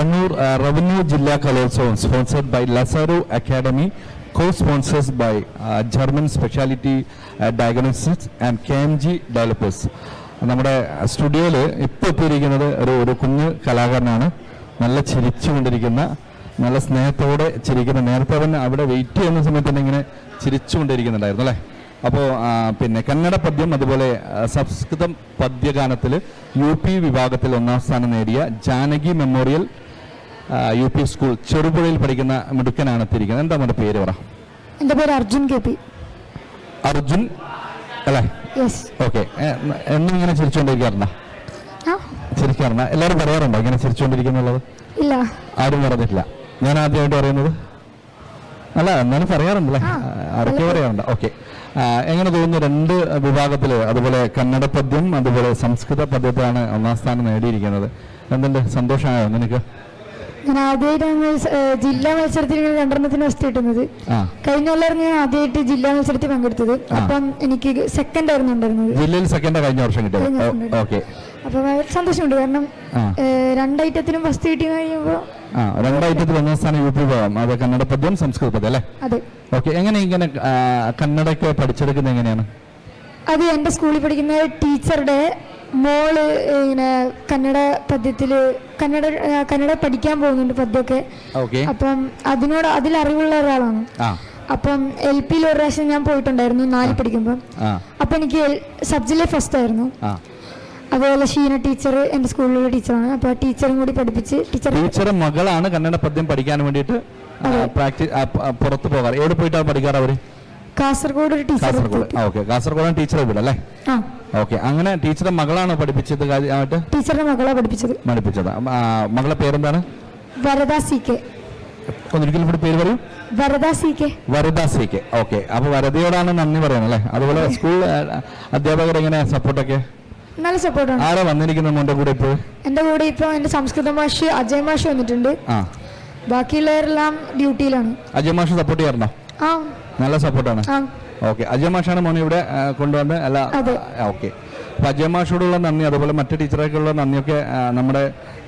Kannur revenue ജില്ലാ കലോത്സവം sponsored by Lazaro academy co sponsors by German speciality diagnostics and K M G developers നമ്മുടെ സ്റ്റുഡിയോയിൽ ഇപ്പോൾ എത്തിയിരിക്കുന്നത് ഒരു ഒരു കുഞ്ഞ് കലാകാരനാണ്. നല്ല ചിരിച്ചുകൊണ്ടിരിക്കുന്ന നല്ല സ്നേഹത്തോടെ ചിരിക്കുന്ന നേരത്തെ അവൻ അവിടെ വെയിറ്റ് ചെയ്യുന്ന സമയത്ത് തന്നെ ഇങ്ങനെ ചിരിച്ചുകൊണ്ടിരിക്കുന്നുണ്ടായിരുന്നു അല്ലേ? അപ്പോൾ പിന്നെ കന്നഡ പദ്യം അതുപോലെ സംസ്കൃതം പദ്യഗാനത്തിൽ യു പി വിഭാഗത്തിൽ ഒന്നാം സ്ഥാനം നേടിയ Janaki memorial U P school ചെറുപുഴയിൽ പഠിക്കുന്ന മിടുക്കനാണ് എത്തിയിരിക്കുന്നത്. എന്താ നമ്മുടെ പേര് പറ? എന്റെ പേര് അർജുൻ കെ പി. അർജുൻ അല്ലേ? ഓക്കെ. എന്നും ഇങ്ങനെ ചിരിച്ചുകൊണ്ടിരിക്കാറുണ്ടോ ആ. എല്ലാരും എല്ലാവരും പറയാറുണ്ടോ ഇങ്ങനെ ചിരിച്ചുകൊണ്ടിരിക്കുന്നുള്ളത് ഇല്ല. ആരും പറഞ്ഞിട്ടില്ല. ഞാൻ ആദ്യമായിട്ട് പറയുന്നത്? അല്ല എന്നാലും പറയാറുണ്ടല്ലേ? ആരൊക്കെ പറയാറുണ്ട്. ഓക്കെ. എങ്ങനെ തോന്നുന്നു രണ്ട് വിഭാഗത്തിൽ അതുപോലെ കന്നഡ പദ്യം അതുപോലെ സംസ്കൃത പദ്യത്തിലാണ് ഒന്നാം സ്ഥാനം നേടിയിരിക്കുന്നത്. എന്തുണ്ട്? സന്തോഷമായോ നിനക്ക്? ഞാൻ ആദ്യമായിട്ടാണ് ജില്ലാ മത്സരത്തിൽ രണ്ടെണ്ണത്തിന് ഫസ്റ്റ് കിട്ടുന്നത്. കഴിഞ്ഞ കൊല്ലം ഞാൻ ആദ്യമായിട്ട് ജില്ലാ മത്സരത്തിൽ പങ്കെടുത്തത്. അപ്പം എനിക്ക് സെക്കൻഡ് ആയിരുന്നു ഉണ്ടായിരുന്നത്. ജില്ലയിൽ സെക്കൻഡ് കഴിഞ്ഞ വർഷം കിട്ടി വർഷം കിട്ടിയത്. ഓക്കെ അപ്പം സന്തോഷമുണ്ട്. കാരണം രണ്ടൈറ്റത്തിനും ഫസ്റ്റ് കിട്ടി കഴിയുമ്പോൾ ഐറ്റത്തിൽ ഒന്നാം സ്ഥാനം യു പി പോകാം അത് കന്നഡ പദ്യം സംസ്കൃത പദ്യം അല്ലേ? ഓക്കെ എങ്ങനെ ഇങ്ങനെ കന്നഡയ്ക്ക് പഠിച്ചെടുക്കുന്നത് എങ്ങനെയാണ്? അത് എന്റെ സ്കൂളിൽ പഠിക്കുന്ന ടീച്ചറുടെ മോൾ ഇങ്ങനെ കന്നഡ പദ്യത്തിൽ കന്നഡ കന്നഡ പഠിക്കാൻ പോകുന്നുണ്ട് പദ്യമൊക്കെ അപ്പം അതിനോട് അതിൽ അറിവുള്ള ഒരാളാണ് അപ്പം എൽ പിയിൽ ഒരു പ്രാവശ്യം ഞാൻ പോയിട്ടുണ്ടായിരുന്നു നാല് പഠിക്കുമ്പോൾ അപ്പം എനിക്ക് സബ്ജിലെ ഫസ്റ്റ് ആയിരുന്നു. അതുപോലെ ഷീന ടീച്ചർ എന്റെ സ്കൂളിലെ ടീച്ചറാണ് അപ്പൊ ആ ടീച്ചറും കൂടി പഠിപ്പിച്ച് ടീച്ചർ ടീച്ചറും മകളാണ് കന്നഡ പദ്യം പഠിക്കാൻ വേണ്ടിയിട്ട് പ്രാക്ടീസ് പുറത്ത് പോകാറ്. എവിടെ പോയിട്ടാണ് പഠിക്കാറ് അവർ? കാസർഗോഡ് ഒരു ടീച്ചർ കാസർഗോഡ്. ഓക്കെ. കാസർഗോഡാണ് ടീച്ചർ ഇവിടെ അല്ലേ? ആ. ഓക്കെ അങ്ങനെ ടീച്ചറുടെ മകളാണോ പഠിപ്പിച്ചത് കാര്യമായിട്ട്? ടീച്ചറുടെ മകളെ പഠിപ്പിച്ചത്. പഠിപ്പിച്ചത്. മകളെ പേരെന്താണ്? Varada C K. ഒന്നിരിക്കലും കൂടി പേര് പറയൂ. Varada C K. Varada C K. Okay അപ്പൊ വരദയോടാണ് നന്ദി പറയുന്നത് അല്ലേ? അതുപോലെ സ്കൂൾ അധ്യാപകർ എങ്ങനെ സപ്പോർട്ടൊക്കെ? നല്ല സപ്പോർട്ടാണ്. ആരാ വന്നിരിക്കുന്നത് മോന്റെ കൂടെ ഇപ്പോൾ? എന്റെ കൂടെ ഇപ്പൊ എന്റെ സംസ്കൃത മാഷ് അജയ് മാഷ് വന്നിട്ടുണ്ട്. ബാക്കിയുള്ളവരെല്ലാം ഡ്യൂട്ടിയിലാണ്. അജയ് മാഷ് സപ്പോർട്ട് ചെയ്യാറുണ്ടോ? ആ. നല്ല സപ്പോർട്ടാണ് ആ. ഓക്കെ. അജയ മാഷാണ് മോനെ ഇവിടെ കൊണ്ടുവന്നത് അല്ല ഓക്കെ. അപ്പൊ അജയ മാഷോടുള്ള നന്ദി അതുപോലെ മറ്റു ടീച്ചറേക്കുള്ള നന്ദിയൊക്കെ നമ്മുടെ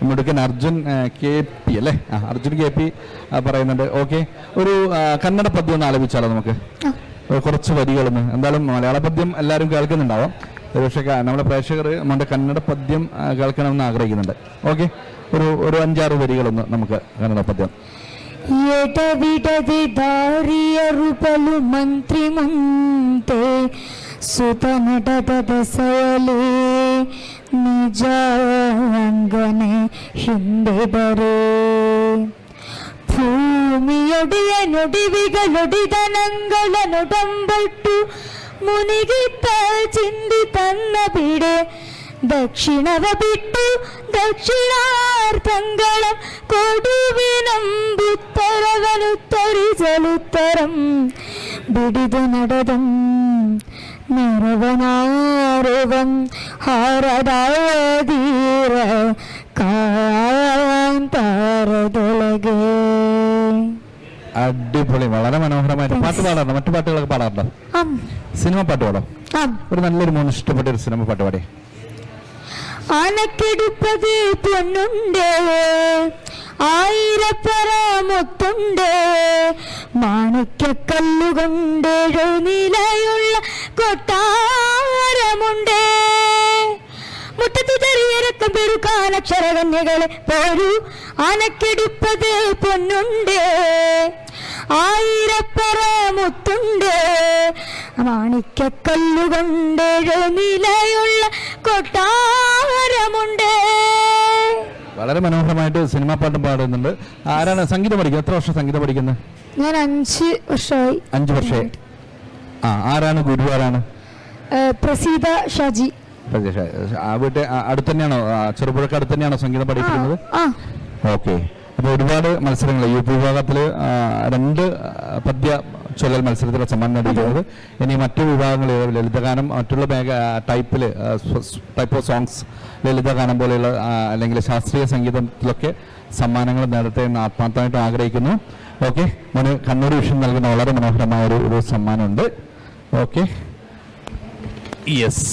മിടുക്കൻ അർജുൻ കെ പി അല്ലേ? അർജുൻ കെ പി പറയുന്നുണ്ട്. ഓക്കെ. ഒരു കന്നഡ പദ്യം ഒന്ന് ആലപിച്ചാലോ നമുക്ക്? കുറച്ച് വരികളൊന്ന്. എന്തായാലും മലയാള പദ്യം എല്ലാവരും കേൾക്കുന്നുണ്ടാവും. പക്ഷേ നമ്മുടെ പ്രേക്ഷകർ നമ്മുടെ കന്നഡ പദ്യം കേൾക്കണമെന്ന് ആഗ്രഹിക്കുന്നുണ്ട്. ഓക്കെ. ഒരു ഒരു അഞ്ചാറ് വരികളൊന്ന് നമുക്ക് കന്നഡ പദ്യം. എടവിടത് ദാരി ರೂಪಲು ಮಂತ್ರಿ ಮುಂತೆ ಸುತ ನಡೆದ ಸಯಲೆ ನಿಜ ಅಂಗನೆ ಹಿಂದೆ ಬರೆ ಭೂಮಿಯೊಡೆಯ ನುಡಿವಿಗಳೊಡಿದ ನಂಗಳ ನೊಡಂಬಟ್ಟು ಮುನಿಗಿತ್ತ ಚಿಂದಿ ತನ್ನ ಬಿಡೆ ದಕ್ಷಿಣವ ಬಿಟ್ಟು ದಕ್ಷಿಣಾರ್ಥಂಗಳ ಕೊಡುವಿನಂಬುತ್ತರವನು ತರಿಸಲುತ್ತರಂ ಬಿಡಿದು ನಡೆದಂ ನೆರವನಾರವಂ ಹಾರದಾದೀರ ಕಾಂತಾರದೊಳಗೆ അടിപൊളി വളരെ മനോഹരമായിട്ട് പാട്ട് പാടാറുണ്ടോ മറ്റു പാട്ടുകളൊക്കെ പാടാറുണ്ടോ ആം സിനിമ പാട്ട് പാടോ ആം ഒരു നല്ലൊരു മൂന്ന് ഇഷ്ടപ്പെട്ട ഒരു സിനിമ പാട്ട് പാടി ആനക്കെടുപ്പത് പൊന്നുണ്ട് ആയിരപ്പറ മുത്തുണ്ട്. മാണിക്യക്കല്ലുകൊണ്ട് നിലയുള്ള കൊട്ടാരമുണ്ട്. മുട്ടത്തു തെറിയിറക്കം പെരുക്കാനക്ഷരകന്യകളെ പോരൂ അനക്കെടുപ്പത് പൊന്നുണ്ട്. ആയിരപ്പറ മുത്തുണ്ട്. മാണിക്കക്കല്ലുകൊണ്ട് നിലയുള്ള കൊട്ടാരമുണ്ട് വളരെ മനോഹരമായിട്ട് സിനിമാ പാട്ടും പാടുന്നുണ്ട്. ആരാണ് സംഗീതം പഠിക്കുന്നത്? എത്ര വർഷം സംഗീതം പഠിക്കുന്നത്? ഞാൻ അഞ്ച് വർഷമായി. അഞ്ച് വർഷമായി. ആ ആരാണ് ഗുരു? ആരാണ്? പ്രസീത ഷാജി. പ്രജേഷ് ആ വീട്ട് അടുത്ത് തന്നെയാണോ? ചെറുപുഴക്ക് അടുത്ത് തന്നെയാണോ സംഗീതം പഠിക്കുന്നത് ഓക്കെ. അപ്പോൾ ഒരുപാട് മത്സരങ്ങൾ. യു പി വിഭാഗത്തിൽ രണ്ട് പദ്യ ചൊല്ലൽ മത്സരത്തിലെ സമ്മാനം നേടിയിരിക്കുന്നത്. ഇനി മറ്റു വിഭാഗങ്ങളിൽ ലളിതഗാനം മറ്റുള്ള മേഖ ടൈപ്പിൽ ടൈപ്പ് ഓഫ് സോങ്സ് ലളിതഗാനം പോലെയുള്ള അല്ലെങ്കിൽ ശാസ്ത്രീയ സംഗീതത്തിലൊക്കെ സമ്മാനങ്ങൾ നേടട്ടെ എന്ന് ആത്മാർത്ഥമായിട്ട് ആഗ്രഹിക്കുന്നു. ഓക്കെ മോന് കണ്ണൂർ വിഷൻ നൽകുന്ന വളരെ മനോഹരമായ ഒരു ഒരു സമ്മാനമുണ്ട്. ഓക്കെ. യെസ്